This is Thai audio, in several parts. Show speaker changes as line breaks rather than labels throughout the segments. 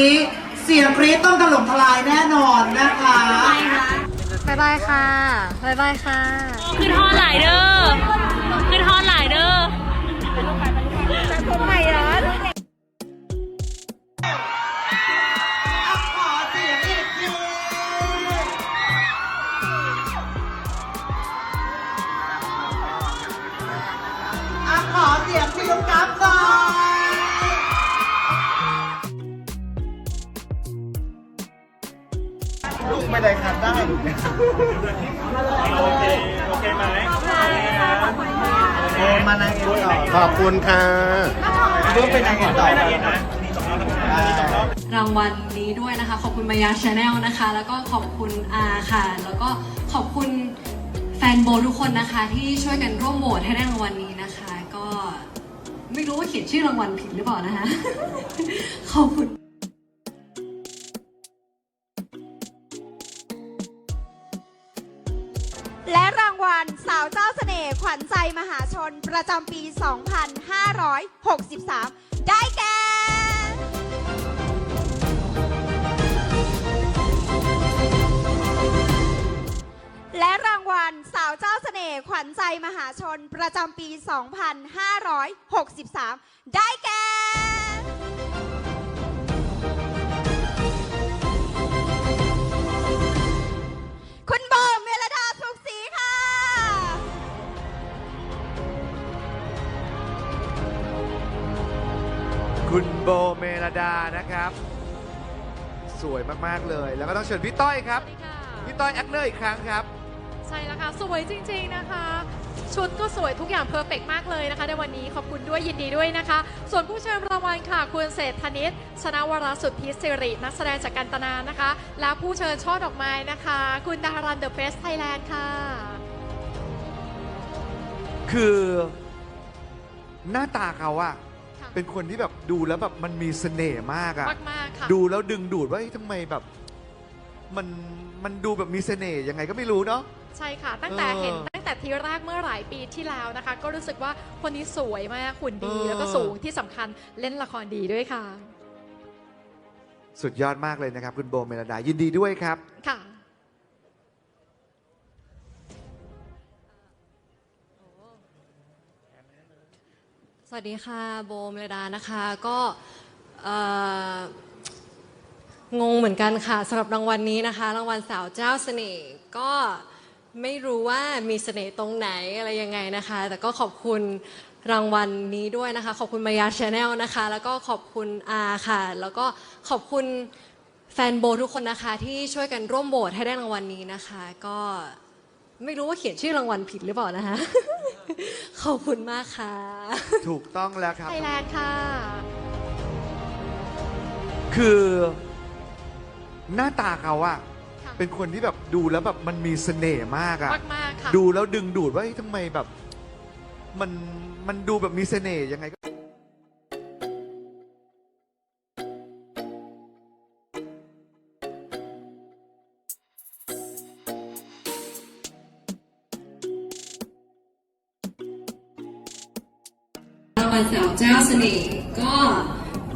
นี้เสียงกรี๊ดต้องถล่มทลายแน่นอนนะคะ
บายบายค่ะบายบายค่ะ
ขึ้นฮอดหลายเด้อ ขึ้นฮอดหลายเด้อ
ไม่ได้ขัดได้โอเค โอเคไหมโอมานางเอกต่อ
ขอบคุณค่ะ
ลูกเป็นนางเอกต่อ
รางวัลนี้ด้วยนะคะ ขอบคุณมายาชาแนลนะคะ แล้วก็ขอบคุณอาค่ะ แล้วก็ขอบคุณแฟนโบทุกคนนะคะ ที่ช่วยกันร่วมโหวตให้ได้รางวัลนี้นะคะ ก็ไม่รู้ว่าเขียนชื่อรางวัลผิดหรือเปล่านะคะ ขอบคุณ
และรางวัลสาวเจ้าเสน่ห์ขวัญใจมหาชนประจำปี 2563 ได้แก่ และรางวัลสาวเจ้าเสน่ห์ขวัญใจมหาชนประจำปี 2563 ได้แก่ คุณโบเมลดา
นะครับ สวยมากๆเลย แล้วก็ต้องเชิญพี่ต้อยครับพี่ต้อยแอคเนอร์อีกครั้งครับ
ใช่แล้วค่ะ สวยจริง ๆนะคะ ชุดก็สวยทุกอย่างเพอร์เฟกมากเลยนะคะ ในวันนี้ขอบคุณด้วยยินดีด้วยนะคะ ส่วนผู้เชิญรางวัลค่ะ คุณเศรษฐนิตชนะวรสุทธิสิริ นักแสดงจากกันตนานะคะ และผู้เชิญช่อดอกไม้นะคะ คุณดารันเดอะเฟสไทยแลนด์ค่ะ
คือหน้าตาเขาอะ
ค่ะ
เป็นคนที่แบบดูแล้วแบบมันมีเสน่ห์มากอะ
มากๆค่ะ
ดูแล้วดึงดูดว่าเฮ้ยทำไมแบบ มันมันดูแบบมีเสน่ห์ยังไงก็ไม่รู้เนาะ
ใช่ค่ะ ตั้งแต่
เออ
เห็นตั้งแต่ทีแรกเมื่อหลายปีที่แล้วนะคะ ก็รู้สึกว่าคนนี้สวยมากหุ่นดี
เออ
แล้วก็สูงที่สำคัญเล่นละครดีด้วยค่ะ
สุดยอดมากเลยนะครับ คุณโบเมลดายินดีด้วยครับ
ค่ะ
สวัสดีค่ะโบเมลดานะคะก็งงเหมือนกันค่ะสำหรับรางวัลนี้นะคะ รางวัลสาวเจ้าเสน่ห์ก็ไม่รู้ว่ามีเสน่ห์ตรงไหนอะไรยังไงนะคะ แต่ก็ขอบคุณรางวัลนี้ด้วยนะคะ ขอบคุณมายาชาแนลนะคะ แล้วก็ขอบคุณอาค่ะ แล้วก็ขอบคุณแฟนโบทุกคนนะคะที่ช่วยกันร่วมโหวตให้ได้รางวัลนี้นะคะ ก็ ไม่รู้ว่าเขียนชื่อรางวัลผิดหรือเปล่านะคะ ขอบคุณมากค่ะ
ถูกต้องแล้วครับ
ไทยแลนด์ค่ะ
คือหน้าตาเขาอะ
ค่ะ
เป็นคนที่แบบดูแล้วแบบมันมีเสน่ห์มากอะ
มากๆค่ะ
ดูแล้วดึงดูดว่าเฮ้ยทำไมแบบ มันมันดูแบบมีเสน่ห์ยังไง
รางวัลสาวเจ้าเสน่ห์ก็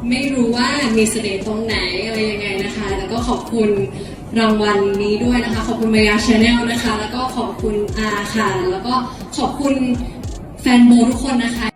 ไม่รู้ว่ามีเสน่ห์ตรงไหนอะไรยังไงนะคะ แล้วก็ขอบคุณรางวัลนี้ด้วยนะคะ ขอบคุณมายาชาแนลนะคะ แล้วก็ขอบคุณอาค่ะ แล้วก็ขอบคุณแฟนโบทุกคนนะคะ